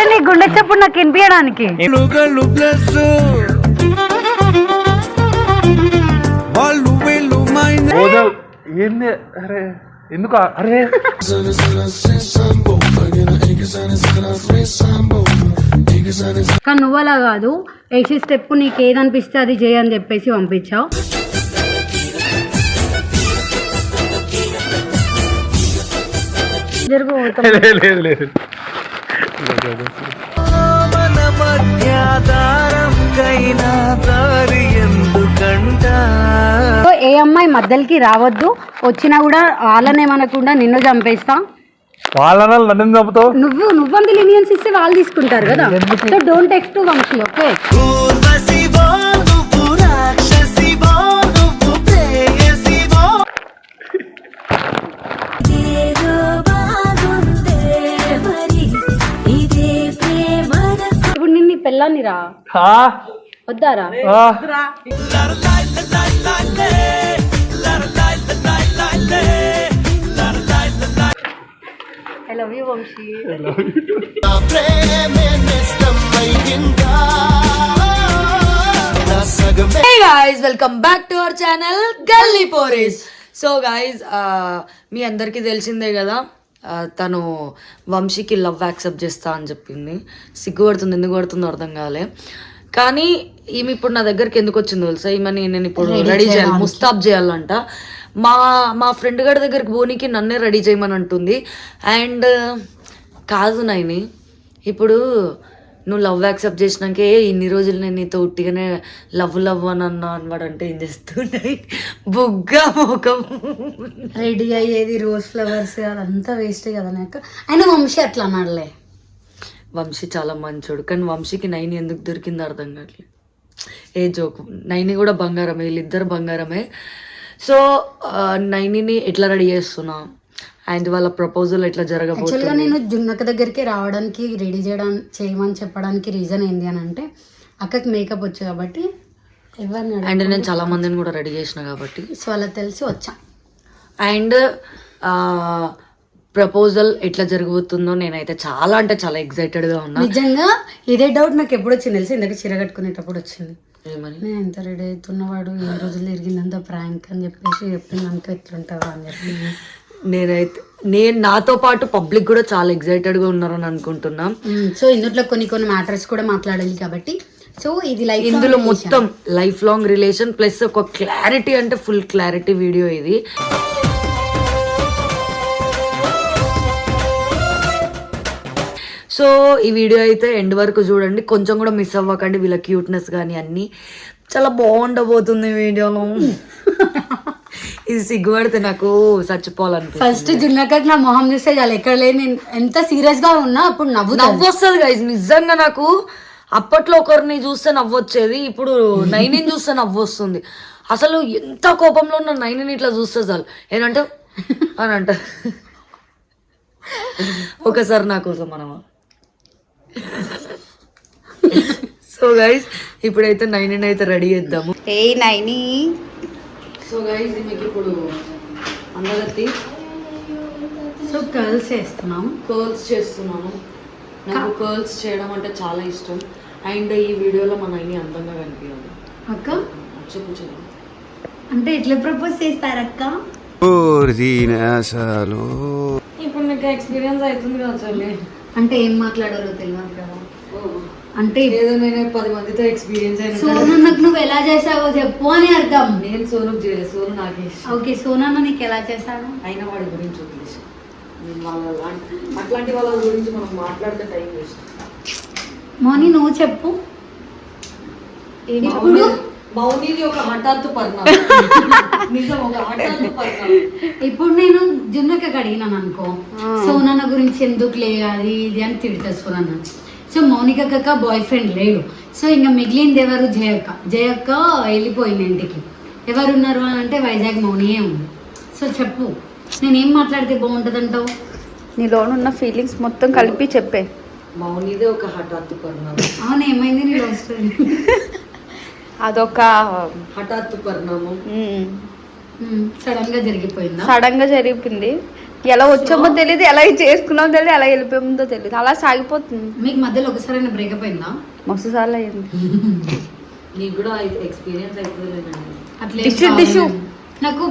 అరే నీ గుండె చప్పుడు నాకు వినిపించడానికి. ఏంది? అరే ఎందుకు అరే. కానీ నువ్వు అలా కాదు. వేసే స్టెప్ నీకు ఏదనిపిస్తే అది చేయని చెప్పేసి పంపించావు. జరుగు లేదు లేదు లేదు. మన మధ్య దారం కైనా దారి ఎందుకంట సో ఏ అమ్మాయి మధ్యలోకి రావద్దు. వచ్చినా కూడా వాళ్ళనే మనకుండా నిన్ను చంపేస్తా. వాళ్ళ నన్ను చంపుతావు? నువ్వు నువ్వంది లినియన్స్ ఇస్తే వాళ్ళు తీసుకుంటారు కదా. So don't text Vamshi okay ఊర్వశివో నువ్వు పెళ్ళాన్ని రా. వద్దారా. I love you Vamshi hey guys welcome back to our channel Galli Poris so guys మీ అందరికీ తెలిసిందే కదా తను వంశీకి లవ్ యాక్సెప్ట్ చేస్తా అని చెప్పింది. సిగ్గుపడుతుంది ఎందుకు పడుతుందో అర్థం కాలే. కానీ ఈమె ఇప్పుడు నా దగ్గరికి ఎందుకు వచ్చిందో తెలుసా? ఈమెని నేను ఇప్పుడు రెడీ చేయాలి ముస్తాబ్ చేయాలంట. మా మా ఫ్రెండ్ గారి దగ్గరికి పోనీకి నన్నే రెడీ చేయమని అంటుంది. అండ్ కాదు నైని ఇప్పుడు నువ్వు లవ్ యాక్సెప్ట్ చేసినాకే ఇన్ని రోజులు నేను నీతో ఉట్టిగానే లవ్ లవ్ అని అన్నా అనమాట అంటే ఏం చేస్తున్నాయి బుగ్గ ముఖం. రెడీ అయ్యేది రోజ్ ఫ్లవర్స్ అదంతా వేస్ట్ కదా నాకు. అయినా వంశీ అట్లా అన్నాడులే. వంశీ చాలా మంచోడు కానీ వంశీకి నైని ఎందుకు దొరికిందో అర్థం కావట్లేదు. ఏ జోకు నైని కూడా బంగారమే వీళ్ళిద్దరు బంగారమే. సో నైనిని ఎట్లా రెడీ చేస్తున్నా? అండ్ వాళ్ళ ప్రపోజల్ ఎట్లా జరగబోతుంది? నేను జున్నక్క దగ్గరికి రావడానికి రెడీ చేయడం చేయమని చెప్పడానికి రీజన్ ఏంటి అని అంటే అక్కకి మేకప్ వచ్చు కాబట్టి ఎవరిని అండ్ నేను చాలా మందిని కూడా రెడీ చేసిన కాబట్టి. సో అలా తెలిసి వచ్చా. అండ్ ప్రపోజల్ ఎట్లా జరగబోతుందో నేనైతే చాలా అంటే చాలా ఎక్సైటెడ్గా ఉన్నా. నిజంగా ఇదే డౌట్ నాకు ఎప్పుడు వచ్చింది తెలిసి? ఇందాక చీర కట్టుకునేటప్పుడు వచ్చింది. నేను ఎంత రెడీ అవుతున్నవాడు? ఏ రోజులు ఎరిగిందంత ప్రాంక్ అని చెప్పేసి చెప్పింది అనుకో ఎట్లుంటావా అని చెప్పి. నేనైతే నేను నాతో పాటు పబ్లిక్ కూడా చాలా ఎక్సైటెడ్గా ఉన్నారని అనుకుంటున్నా. సో ఇందులో కొన్ని కొన్ని మ్యాటర్స్ కూడా మాట్లాడాలి కాబట్టి. సో ఇది లైఫ్ ఇందులో మొత్తం లైఫ్ లాంగ్ రిలేషన్ ప్లస్ ఒక క్లారిటీ అంటే ఫుల్ క్లారిటీ వీడియో ఇది. సో ఈ వీడియో అయితే ఎండ్ వరకు చూడండి. కొంచెం కూడా మిస్ అవ్వకండి. వీళ్ళ క్యూట్నెస్ కానీ అన్నీ. చాలా బాగుండబోతుంది వీడియోలో ఇది సిగ్గుపడితే నాకు చచ్చిపోవాలనిపిస్తుంది. ఫస్ట్ జున్నక్కకి నా మొహం చూస్తే చాలు ఎక్కడ లేని నేను ఎంత సీరియస్గా ఉన్నా అప్పుడు నవ్వు నవ్వు వస్తుంది గైజ్ నిజంగా నాకు అప్పట్లో ఒకరిని చూస్తే నవ్వు వచ్చేది ఇప్పుడు నైనిని చూస్తే నవ్వు వస్తుంది అసలు ఎంత కోపంలో ఉన్న నైనిని ఇట్లా చూస్తే చాలు. ఏంటంటే అని అంట. ఒకసారి నా కోసం మనమా. సో గైజ్ ఇప్పుడైతే నైనిని అయితే రెడీ చేద్దాము. ఏ నైని. సో గైజ్ మీకు ఇప్పుడు అందగత్తి సో కర్ల్స్ చేస్తున్నాం. కర్ల్స్ చేస్తున్నాను. నాకు కర్ల్స్ చేయడం అంటే చాలా ఇష్టం. అండ్ ఈ వీడియోలో మా నైని అందంగా కనిపించాలి. అక్క? చెప్పు చెప్పు. అంటే ఎట్లా ప్రపోజ్ చేస్తారక్క? ఇప్పుడు నీకు ఎక్స్పీరియన్స్ అవుతుంది కదా అంటే ఏం మాట్లాడారో తెలియదు కదా. అంటే ఏదో నేను పది మందితో ఎక్స్పీరియన్స్ అయిన సోనన్నకు నువ్వు ఎలా చేసావో చెప్పు అని అర్థం. నేను సోనుకు చేయలేదు సోను నాకు ఇష్టం. ఓకే సోనన్న నీకు ఎలా చేశాడు? అయిన వాడి గురించి వదిలేసి. వాళ్ళ అట్లాంటి వాళ్ళ గురించి మనం మాట్లాడితే టైం వేస్ట్. మోని నువ్వు చెప్పు. ఇప్పుడు? మౌనిది ఒక హఠాత్తు పరిణామం నిజం ఒక హఠాత్తు పరిణామం ఇప్పుడు నేను జున్నకి అడిగినాను అనుకో సోనన్న గురించి ఎందుకు లే అది ఇది అని తిడతా సోనన్న. సో మౌనిక కక్క బాయ్ ఫ్రెండ్ లేడు. సో ఇంకా మిగిలింది ఎవరు? జయక్క. జయక్క వెళ్ళిపోయింది ఇంటికి. ఎవరు ఉన్నారు అని అంటే వైజాగ్ మౌనియే ఉంది. సో చెప్పు నేనేం మాట్లాడితే బాగుంటుంది అంటావు నీలోనున్న ఫీలింగ్స్ మొత్తం కలిపి చెప్పే. మౌనిదే ఒక హఠాత్తు పరిణామం. అవును ఏమైంది నీ లవ్ స్టోరీ అదొక హఠాత్తు పరిణామం. సడన్గా జరిగిపోయిందా? సడన్గా జరిగింది. ఎలా వచ్చామో తెలియదు ఎలా చేసుకున్నామో తెలియదు ఎలా వెళ్ళిపోయామో తెలియదు అలా సాగిపోతుంది. మీకు మధ్యలో ఒకసారి బ్రేకప్ అయిందా? మస్తు సార్లు అయ్యింది నీకు కూడా ఎక్స్పీరియన్స్ అవుతుంది. నాకు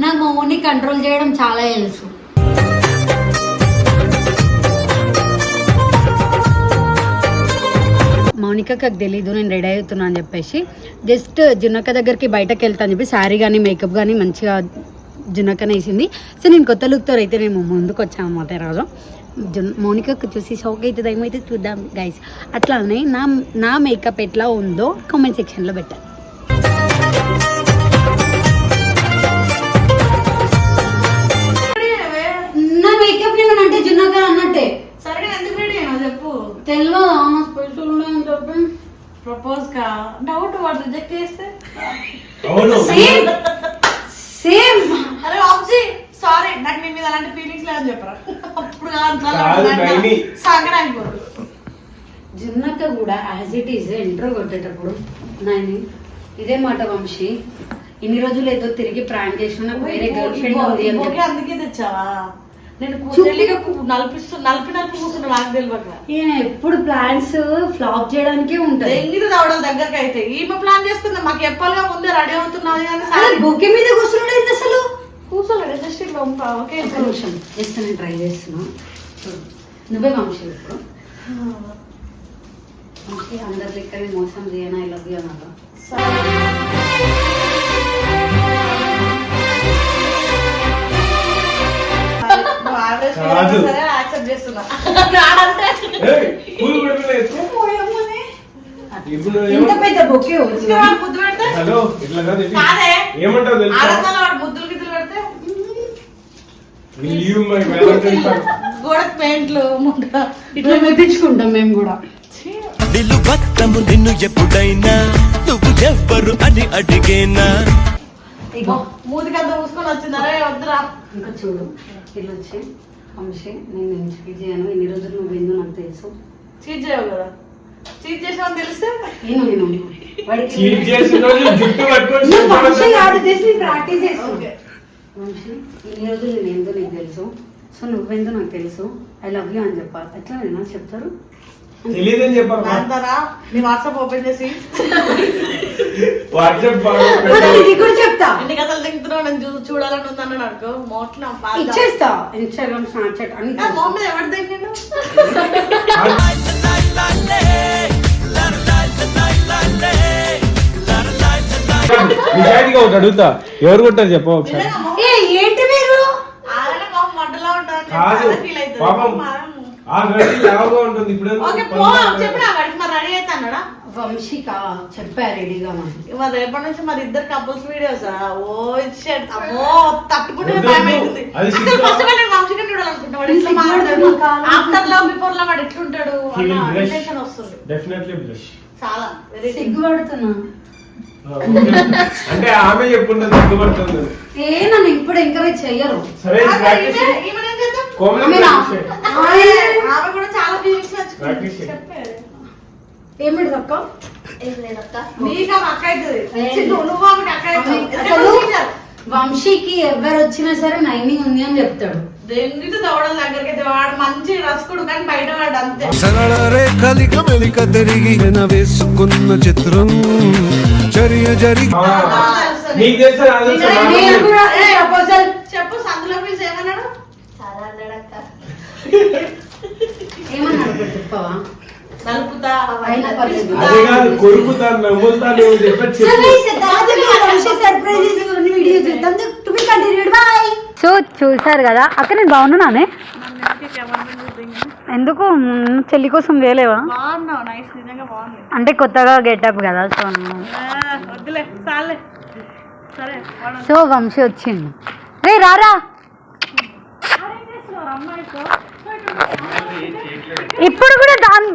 నాకు మా ఓన్ని కంట్రోల్ చేయడం చాలా తెలుసు. మౌనికకు తెలీదు నేను రెడీ అవుతున్నా అని చెప్పేసి. జస్ట్ జున్నక్క దగ్గరికి బయటకు వెళ్తా అని చెప్పి శారీ కానీ మేకప్ కానీ మంచిగా జున్నక్కనే వేసింది సో నేను కొత్త లుక్తో అయితే నేను ముందుకు వచ్చాను అన్నమాట ఈరోజు జున్ మౌనికకు చూసి షాక్ అవుతుంది. ఏమైతే చూద్దాం గైస్ అట్లానే నా నా మేకప్ ఎట్లా ఉందో కామెంట్ సెక్షన్లో పెట్టాను. నా మేకప్ నేను అంటే జున్నక్క అన్నట్టే. సరే ఎందుకు రెడీ అయినా చెప్పు? తెలియదు నా స్పెషల్ ఉన్నాయని చెప్పి. ప్రపోజ్ కా? డౌట్ వాడు రిజెక్ట్ చేస్తే? సేమ్ సేమ్ అరే ఆప్జీ సారీ నాకు నీ మీద అలాంటి ఫీలింగ్స్ లేదని చెప్పరా. అప్పుడు. సంక్రాంతి జున్నక్క కూడా యాజ్ ఇట్ ఈజ్ ఎంట్రో కొట్టేటప్పుడు నాయని ఇదే మాట వంశీ ఇన్ని రోజులు ఏదో తిరిగి ప్రాంక్ చేసిన వేరే గర్ల్ ఫ్రెండ్ ఉంది. అందుకే తెచ్చావా? నేను కూర్చొనిగా నలిపిస్తూ నలిపి నలిపి కూర్చున్నా నాకు తెలియక ఈయన ఎప్పుడు ప్లాన్స్ ఫ్లాప్ చేయడానికే ఉంటది రావడం దగ్గరకు అయితే ఈమె ప్లాన్ చేసుకుందా మాకు చెప్పాలిగా ముందే రెడీ అవుతున్నది కానీ బొకే మీద కూర్చున్నాడు ఏంటి అసలు? కూర్చోలేదు జస్ట్ ఇట్లా ఉంటా ఓకే. ఒక్క నిమిషం జస్ట్ నేను ట్రై చేస్తున్నా. నువ్వే వంశీ ఇప్పుడు వంశీ అందరి నేను మోసం చేయను లవ్ యూ అన్నాడు నువ్వు average feel కాదు. అయినా సరే యాక్సెప్ట్ చేస్తున్నా రాడంటే కూల్ పెట్టలేదు ఇప్పుడు ఇంత పెద్ద బొకే వచ్చింది వాడు ముద్దు పెడితే? హలో ఇట్లా కాదు ఇట్లా. కాదే. ఏమంటావు తెలుసా? ఆడతాను వాడు ముద్దులు గిద్దులు పెడితే? Will you my Valentine's Day? గోడకు పెయింట్లు ముందు. ఇట్లా మెప్పించుకుంటాం మేము కూడా. నిలు భక్తము నిన్ను ఎప్పుడైనా నువ్వు ఎవ్వరు అని అడిగేనా? ఇగో మూతికంత పూసుకొని వచ్చిందరే? వద్దురా. ఇంకా చూడు ఇల్లు వచ్చి వంశీ నేను చీట్ చేయను? ఇన్ని రోజులు నువ్వు ఏందో నాకు తెలుసు. చీట్ చేయవు కదా. చీట్ చేసామని తెలిస్తే? నేను నేను ప్రాక్టీస్ చేస్తాను వంశీ ఇన్ని రోజులు నేను ఏందో నీకు తెలుసు. సో నువ్వేందో నాకు తెలుసు. ఐ లవ్ యూ అని చెప్పాలి. ఎట్లా నేను చెప్తారు. తెలీదని చెప్పారు నీ వాట్సాప్ ఓపెన్ చేసి. వాట్సాప్ ఇది కూడా చెప్తా. ఎన్ని కథలు తింటున్నావు నేను చూ- చూడాలని ఉందన్నాడు అనుకో మోట్లో బాగా ఇచ్చేస్తా. ఇన్స్టాగ్రామ్ స్నాప్చాట్ అన్ని ఆ, మొహం మీద ఎవరు తింటాడు నిజాయితీగా ఒకటి అడుగుతా. ఎవరు కొట్టారు చెప్పు ఒకసారి. ఏ ఏంటి మీరు? కాదు. పాపం ఆ గడి లావుగా ఉంటుంది. ఇప్పుడు ఓకే పో చెప్పినా వాడికి మరి రెడీ అన్నాడా వంశిక చెప్పా రెడీగా మనం మరి రేపటి నుంచి మరి ఇద్దరు కపుల్స్ వీడియోస్ ఓ అమ్మో తట్టుకుంటే భయం. అవుతుంది అది అసలు. ఫస్ట్ నేను వంశీగా చూడాలనుకుంటా వాడు ఇట్లా సిగ్గు మాట్లాడాడు పడుతుంది, కాలం. ఆఫ్టర్ లవ్ బిఫోర్ లవ్ వాడు ఎట్లుంటాడు? అన్న వస్తుంది. డెఫినెట్లీ బ్లష్ చాలా. వెరీ సిగ్గుపడుతున్నా అంటే ఆమె చెప్పుకుంటుంది సిగ్గుపడుతుంది. ఏ నన్ను ఇప్పుడు ఎంకరేజ్ చెయ్యరు. సరే ఏమిటి అక్క. వంశీకి ఎవరు వచ్చినా సరే నైని ఉంది అని చెప్తాడు. రెండిటి దవడల దగ్గరికి అయితే వాడు మంచి రసకుడు కానీ బయట వాడు అంతే. సరళ రేఖలిక మెలిక తిరిగి వేసుకున్న చిత్రం. చర్య జరిగి నీకు తెలుసా నాకు తెలుసా? నాకు నేను తెలుసు. కూడా ప్రపోజల్ చెప్పు సందులో పిలిచి ఏమన్నాడు చాలా అన్నాడక్క చెప్పవా. అదే కాదు చూసారు కదా. అక్క నేను బాగున్నానే ఎందుకు? చెల్లి కోసం వేలేవా అంటే కొత్తగా గెటప్ కదా సో సో వంశీ వచ్చింది. రే రారా. ఇప్పుడు కూడా దాని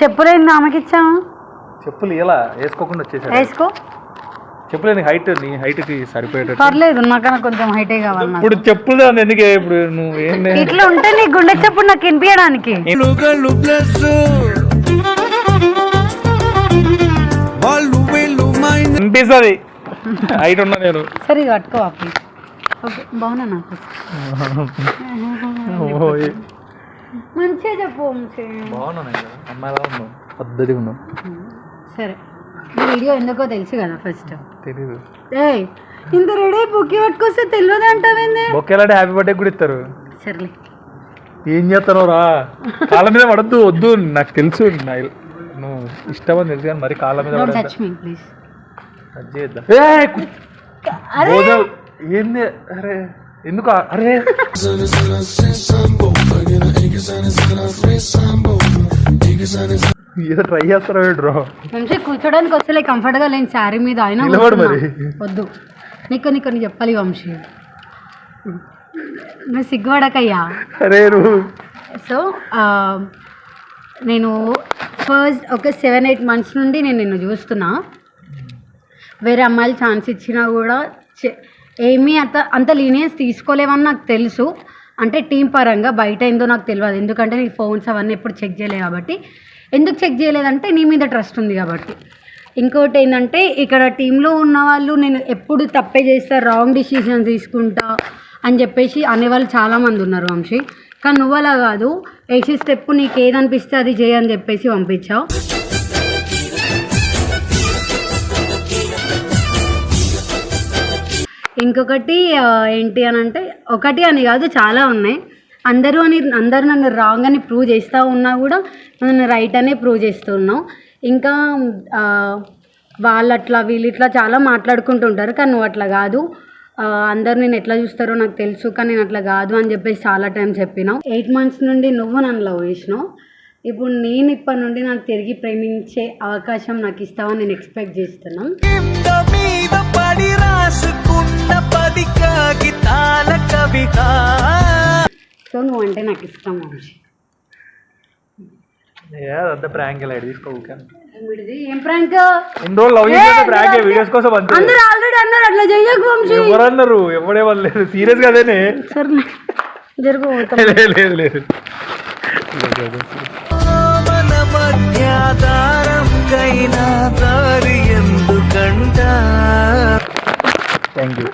చెప్పులేంది ఆమెకి ఇచ్చాము చెప్పులు ఇలా వేసుకోకుండా వచ్చేసాడు. వేసుకో. చెప్పులేని హైట్ నీ హైట్కి సరిపోయేటట్టు. పర్లేదు నాకన్నా కొంచెం హైటే కావాలి. ఇప్పుడు చెప్పులు అని ఎందుకే ఇప్పుడు నువ్వు ఏం ఇట్లా ఉంటే నీ గుండె చెప్పుడు నాకు వినిపించడానికి. గలు హైట్ ఉన్నా నేను. సరే ఇది పట్టుకో ప్లీజ్ ఓకే బాగున్నా నాకు. మంచిగా చెప్పు కదా అమ్మాయిలా ఉన్నావు. పద్ధతిగా ఉన్నావు. సరే. వీడియో ఎందుకో తెలుసు కదా ఫస్ట్. తెలీదు. ఏయ్ ఇంత రెడీ బుక్కి పట్టుకొస్తే తెలియదు అంటావేంది? బొక్కేలాంటి హ్యాపీ బర్త్డే కూడా ఇస్తారు. సర్లే. ఏం చేస్తావు రా. కాళ్ళ మీద పడద్దు వద్దు. నాకు తెలుసు నువ్వు ఇష్టం అని తెలుసు కానీ మరి కాళ్ళ మీద ప్లీజ్ ఏంది? అరే ఎందుకు ఆ- అరే! ఏదో ట్రై చేస్తారా డ్రో కూర్చోడానికి వస్తలే కంఫర్ట్గా లేని శారీ మీద. మరి. వద్దు. నీకు నీకు కొన్ని చెప్పాలి వంశీ. నువ్వు సిగ్గుపడకయ్యా. అరే సో ఆ, నేను ఫస్ట్ ఒక సెవెన్ ఎయిట్ మంత్స్ నుండి నేను నిన్ను చూస్తున్నా. వేరే అమ్మాయిలు ఛాన్స్ ఇచ్చినా కూడా ఏమీ అంత అంత లీనియన్స్ తీసుకోలేవని నాకు తెలుసు. అంటే టీం పరంగా బయట ఏందో నాకు తెలియదు ఎందుకంటే నీ ఫోన్స్ అవన్నీ ఎప్పుడు చెక్ చేయలేదు కాబట్టి. ఎందుకు చెక్ చేయలేదంటే నీ మీద ట్రస్ట్ ఉంది కాబట్టి. ఇంకోటి ఏంటంటే ఇక్కడ టీంలో ఉన్న వాళ్ళు నేను ఎప్పుడు తప్పే చేస్తా రాంగ్ డిసిషన్ తీసుకుంటా అని చెప్పేసి అనేవాళ్ళు చాలామంది ఉన్నారు వంశీ. కానీ నువ్వు అలా కాదు. వేసే స్టెప్ నీకు ఏదనిపిస్తే అది చేయని చెప్పేసి పంపించావు. ఇంకొకటి ఏంటి అని అంటే ఒకటి అని కాదు చాలా ఉన్నాయి. అందరూ అని అందరూ నన్ను రాంగ్ అని ప్రూవ్ చేస్తూ ఉన్నా కూడా నన్ను రైట్ అనే ప్రూవ్ చేస్తున్నావు ఇంకా వాళ్ళు అట్లా వీళ్ళు ఇట్లా చాలా మాట్లాడుకుంటుంటారు కానీ నువ్వు అట్లా కాదు. అందరు నేను ఎట్లా చూస్తారో నాకు తెలుసు కానీ నేను అట్లా కాదు అని చెప్పేసి చాలా టైం చెప్పినావు ఎయిట్ మంత్స్ నుండి నువ్వు నన్ను లవ్ చేసినావు. ఇప్పుడు నేను ఇప్పటి నుండి నాకు తిరిగి ప్రేమించే అవకాశం నాకు ఇస్తావని నేను ఎక్స్పెక్ట్ చేస్తున్నాను మీద పడి రాసుకున్న పది కాగితాల కవిత. సో నువ్వు అంటే నాకు ఇష్టం ఏ ప్రాంక్ వీడియోస్ కోసం అందరు ఆల్రెడీ అన్నారు అట్లా చెయ్యకు వంశీ. ఎవరన్నారు? ఎవడే వాళ్ళు లేదు సీరియస్గా అదేనే? సర్లే జరుగు పోతాం లేదు లేదు లేదు మన మధ్య దారంకైనా దారి థ్యాంక్ యూ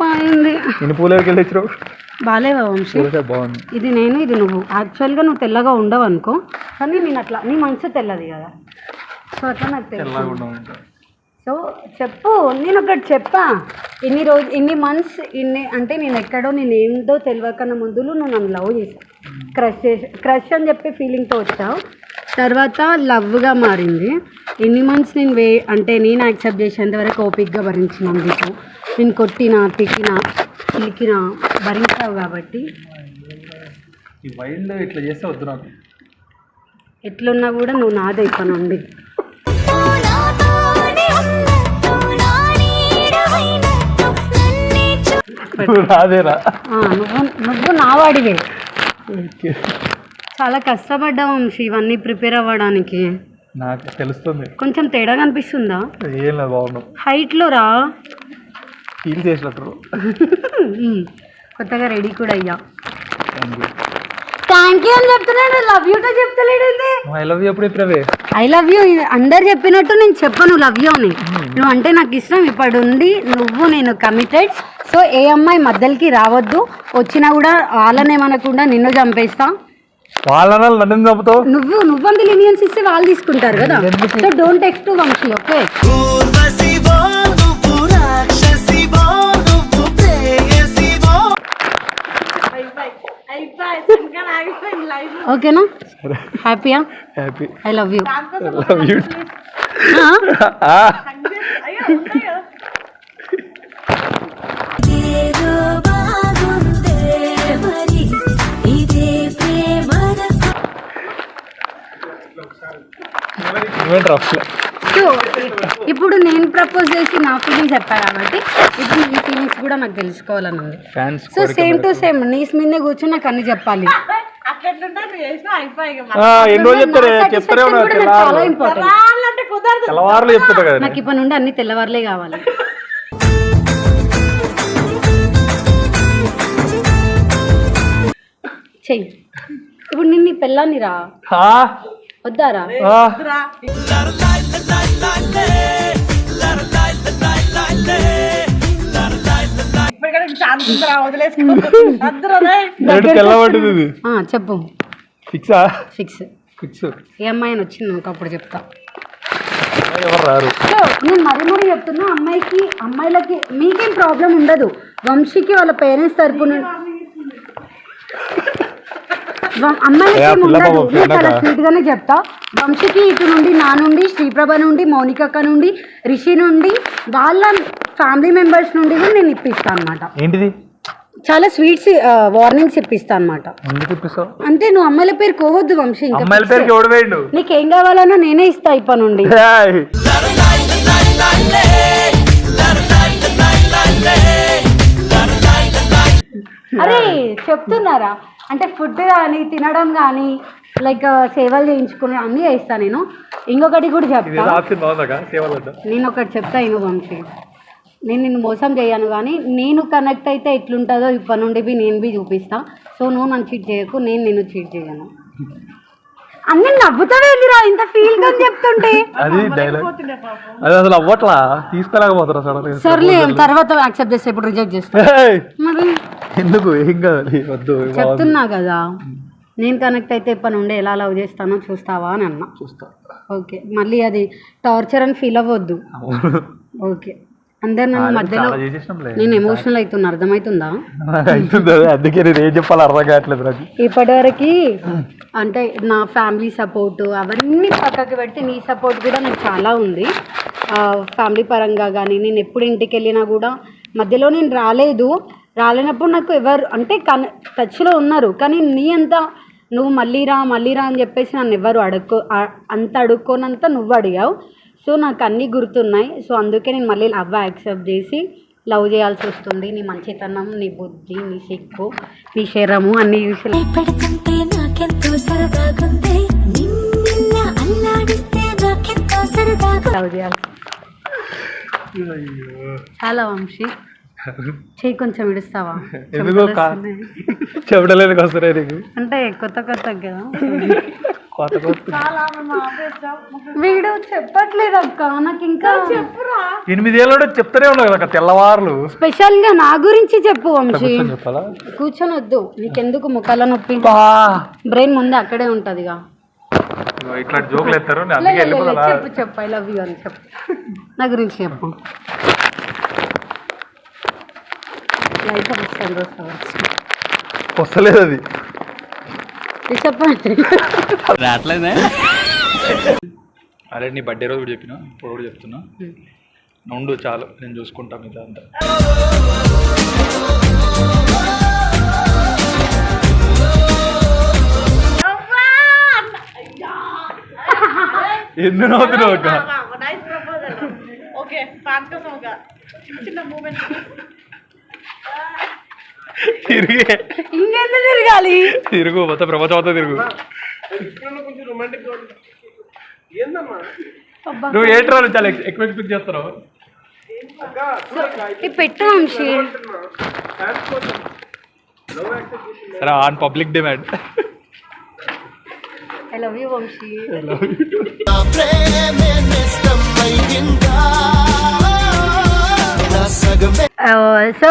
పోయింది నేను పూలకి వెళ్ళి వచ్చినావు బాలేవా వంశీ? బాగుంది. ఇది నేను ఇది నువ్వు. యాక్చువల్గా నువ్వు తెల్లగా ఉండవు అనుకో కానీ నేను అట్లా నీ మనసు తెల్లది కదా. సో అట్లా నాకు తెలుసు సో చెప్పు నేను ఒకటి చెప్పా. ఇన్ని రోజు ఇన్ని మంత్స్ ఇన్ని అంటే నేను ఎక్కడో నేను ఏంటో తెలియకన్నా ముందులు నువ్వు నన్ను లవ్ చేసావు. క్రష్ చేసి క్రష్ అని చెప్పి ఫీలింగ్తో వచ్చావు తర్వాత లవ్గా మారింది. ఎన్ని మంత్స్ నేను వే అంటే నేను యాక్సెప్ట్ చేసేంత వరకు ఓపిక్గా భరించినందుకు నేను కొట్టినా తిట్టినా చిలికినా భరించావు కాబట్టి. ఈ వైల్డ్ ఇట్లా చేస్తే వద్దు నాకు. ఎట్లున్నా కూడా నువ్వు నాదే ఇక నుండి. రాదేరా ఆ, నువ్వు నువ్వు నా వాడివే చాలా కష్టపడ్డావు వంశీ ఇవన్నీ ప్రిపేర్ అవ్వడానికి. నాకు తెలుస్తుంది. కొంచెం తేడా కనిపిస్తుందా ఏం లేదు బాగున్నావు హైట్లో రా. ఫీల్ చేసినట్టు కొత్తగా రెడీ కూడా అయ్యా. థ్యాంక్ యూ యూ అని చెప్తున్నాడు లవ్ యూతో చెప్తలేడు ఐ లవ్ యూ ఎప్పుడు ఇప్పుడే ఐ లవ్ యూ అందరు చెప్పినట్టు నేను చెప్పను లవ్ యూ అని. నువ్వు అంటే నాకు ఇష్టం ఇప్పుడు ఉంది నువ్వు నేను కమిటెడ్ సో ఏ అమ్మాయి మధ్యలోకి రావద్దు వచ్చినా కూడా వాళ్ళనేమనకుండా నిన్ను చంపేస్తా. వాళ్ళ నన్ను చంపుతావు? నువ్వు నువ్వంత లినియన్స్ ఇస్తే వాళ్ళు తీసుకుంటారు కదా. So don't text Vamshi okay ఓకేనా? హ్యాపీయా? Happy. I love you love you so ఇప్పుడు నేను ప్రపోజ్ చేసి నా ఫీలింగ్స్ చెప్పా కాబట్టి ఇప్పుడు నీ ఫీలింగ్స్ కూడా నాకు తెలుసుకోవాలని ఉంది. Fans so same to same నీ మీదే కూర్చొని నాకు అన్ని చెప్పాలి. ఎన్ని రోజులు చెప్తారే? చెప్తారే ఉన్నారు చాలా ఇంపార్టెంట్ తెల్లవారులు కదా నాకు ఇప్పటి నుండి అన్ని తెల్లవారులే కావాలి. చెయ్యి. ఇప్పుడు నిన్ను ఈ పెళ్ళాన్ని రా. ఆ, వద్దారా. చెప్పు. ఫిక్సా ఫిక్స్ ఏ అమ్మాయి వచ్చింది అప్పుడు చెప్తా. రారు? నేను మరీ మరీ చెప్తున్నా అమ్మాయికి అమ్మాయిలకి మీకేం ప్రాబ్లం ఉండదు. వంశీకి వాళ్ళ పేరెంట్స్ తరపున అమ్మాయిలకి చాలా స్వీట్ గానే చెప్తా. వంశీకి ఇటు నుండి నా నుండి శ్రీప్రభ నుండి మౌనికక్క నుండి రిషి నుండి వాళ్ళ ఫ్యామిలీ మెంబర్స్ నుండి కూడా నేను ఇప్పిస్తాను అనమాట ఏంటిది? చాలా స్వీట్స్ వార్నింగ్స్ ఇప్పిస్తా అనమాట అంటే నువ్వు అమ్మాయిల పేరు కోవద్దు వంశీ ఇంకా అమ్మాయిల ఎవడు వేయండు? నీకేం కావాలన్నా నేనే ఇస్తా ఇప్పటి నుండి ఏయ్. అరే చెప్తున్నారా? అంటే ఫుడ్ కానీ తినడం కానీ లైక్ సేవలు చేయించుకుని అన్నీ చేస్తా నేను. ఇంకొకటి కూడా చెప్తా. నేను ఒకటి చెప్తా ఇను వంశీ. నేను నిన్ను మోసం చేయను కానీ నేను కనెక్ట్ అయితే ఎట్లుంటుందో ఇప్పటి నుండి బి నేను బి చూపిస్తా. సో నువ్వు నన్ను చీట్ చేయకు నేను నిన్ను చీట్ చేయను. అన్నీ నవ్వుతావేందిరా ఇంత ఫీల్గా చెప్తుంటే. అది డైలాగ్ అది అసలు అవ్వట్లా తీసుకోలేకపోతారా సడన్ సర్లే తర్వాత యాక్సెప్ట్ చేస్తే ఇప్పుడు రిజెక్ట్ చేస్తా. మరి ఎందుకు? ఏం కాదు. వద్దు. చెప్తున్నా కదా. నేను కనెక్ట్ అయితే ఇప్పటి నుండి ఎలా లవ్ చేస్తానో చూస్తావా అని అన్నా. చూస్తా. ఓకే. మళ్ళీ అది టార్చర్ అని ఫీల్ అవ్వద్దు. ఓకే. అందరు నన్ను మధ్యలో నేను ఎమోషనల్ అవుతున్నా. అర్థమవుతుందా. అందుకే నేను ఏం చెప్పాలో అర్థం కావట్లేదు నాకు. ఇప్పటివరకు అంటే నా ఫ్యామిలీ సపోర్ట్ అవన్నీ పక్కకి పెడితే నీ సపోర్ట్ కూడా నాకు చాలా ఉంది. ఫ్యామిలీ పరంగా కానీ నేను ఎప్పుడు ఇంటికి వెళ్ళినా కూడా మధ్యలో నేను రాలేదు. రాలేనప్పుడు నాకు ఎవరు అంటే కన టచ్లో ఉన్నారు కానీ నీ అంత నువ్వు మళ్ళీ రా మళ్ళీ రా అని చెప్పేసి నన్ను ఎవరు అడుక్కో అంత అడుక్కోనంత నువ్వు అడిగావు. సో నాకు అన్నీ గుర్తున్నాయి. సో అందుకే నేను మళ్ళీ లవ్ యాక్సెప్ట్ చేసి లవ్ చేయాల్సి వస్తుంది. నీ మంచితనం నీ బుద్ధి నీ సిక్కు నీ శరము అన్ని చూసి లవ్ చేయాలి. చాలా వంశీ. చెయ్యి కొంచెం విడుస్తావా? ఎందుకో కా చెప్పడలేదు వస్తున్నాయి నీకు? అంటే కొత్త కొత్త కదా. కొత్త కొత్త. వీడు చెప్పట్లేదు అక్క నాకు ఇంకా ఎనిమిదేళ్ళు చెప్తానే ఉన్నావు కదా తెల్లవారులు. స్పెషల్గా నా గురించి చెప్పు వంశీ. కూర్చొని చెప్పాలా? కూర్చొని వద్దు నీకెందుకు ముఖాల నొప్పి. బ్రెయిన్ ముందే అక్కడే ఉంటదిగా. ఇగో ఇట్లా జోకులు ఎత్తారు చెప్పు చెప్పు ఐ లవ్ యూ అని చెప్పు. నా గురించి చెప్పు. వస్తలేదు అది డిసప్పాయింట్ అరే నీ బర్త్డే రోజు కూడా చెప్పిన? ఇప్పుడు కూడా చెప్తున్నా? నుండు చాలు. నేను చూసుకుంటా మిగతా అంతా ఎందుకు నవ్వుతున్నావు అక్క? నైస్ ప్రపోజల్ ఓకే ఫ్యాన్ కోసం ఒక చిన్న మూమెంట్ తిరిగి. ఇంకెంత తిరగాలి? తిరుగు మొత్తం ప్రపంచం తిరుగు. నువ్వు ఏంట్రా నువ్వు చాలా ఎక్కువ ఎక్స్పెక్ట్ చేస్తున్నావు? పెట్టు వంశీ. సరే on public demand. I love you Vamshi. So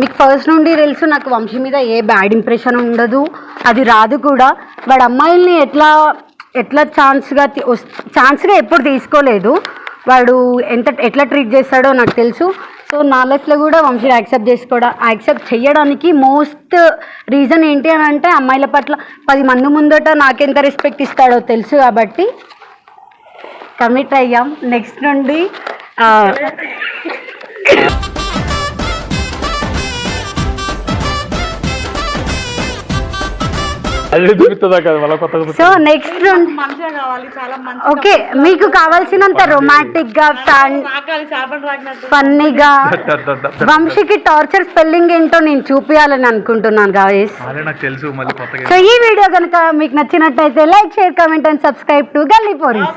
మీకు ఫస్ట్ నుండి తెలుసు నాకు వంశీ మీద ఏ బ్యాడ్ ఇంప్రెషన్ ఉండదు. అది రాదు కూడా. వాడు అమ్మాయిల్ని ఎట్లా ఎట్లా ఛాన్స్గా ఛాన్స్గా ఎప్పుడు తీసుకోలేదు. వాడు ఎంత ఎట్లా ట్రీట్ చేస్తాడో నాకు తెలుసు. సో నా లైఫ్లో కూడా వంశీ యాక్సెప్ట్ చేసుకోవడం యాక్సెప్ట్ చేయడానికి మోస్ట్ రీజన్ ఏంటి అని అంటే అమ్మాయిల పట్ల పది మంది ముందట నాకెంత రెస్పెక్ట్ ఇస్తాడో తెలుసు కాబట్టి. కమిట్ అయ్యాం. నెక్స్ట్ నుండి అదే చూపిస్తుందా కదా మళ్ళీ కొత్తగా సో నెక్స్ట్ నుండి మంచిగా కావాలి చాలా మంచి ఓకే మీకు కావాల్సినంత రొమాంటిక్గా ఫన్ రాకాలి చేపలు రాకినట్టు. ఫన్నీగా వంశీకి టార్చర్ స్పెల్లింగ్ ఏంటో నేను చూపించాలని అనుకుంటున్నాను గాయస్ అదే నాకు తెలుసు మళ్ళీ కొత్తగా సో ఈ వీడియో కనుక మీకు నచ్చినట్టయితే like share comment and subscribe to Galli Poris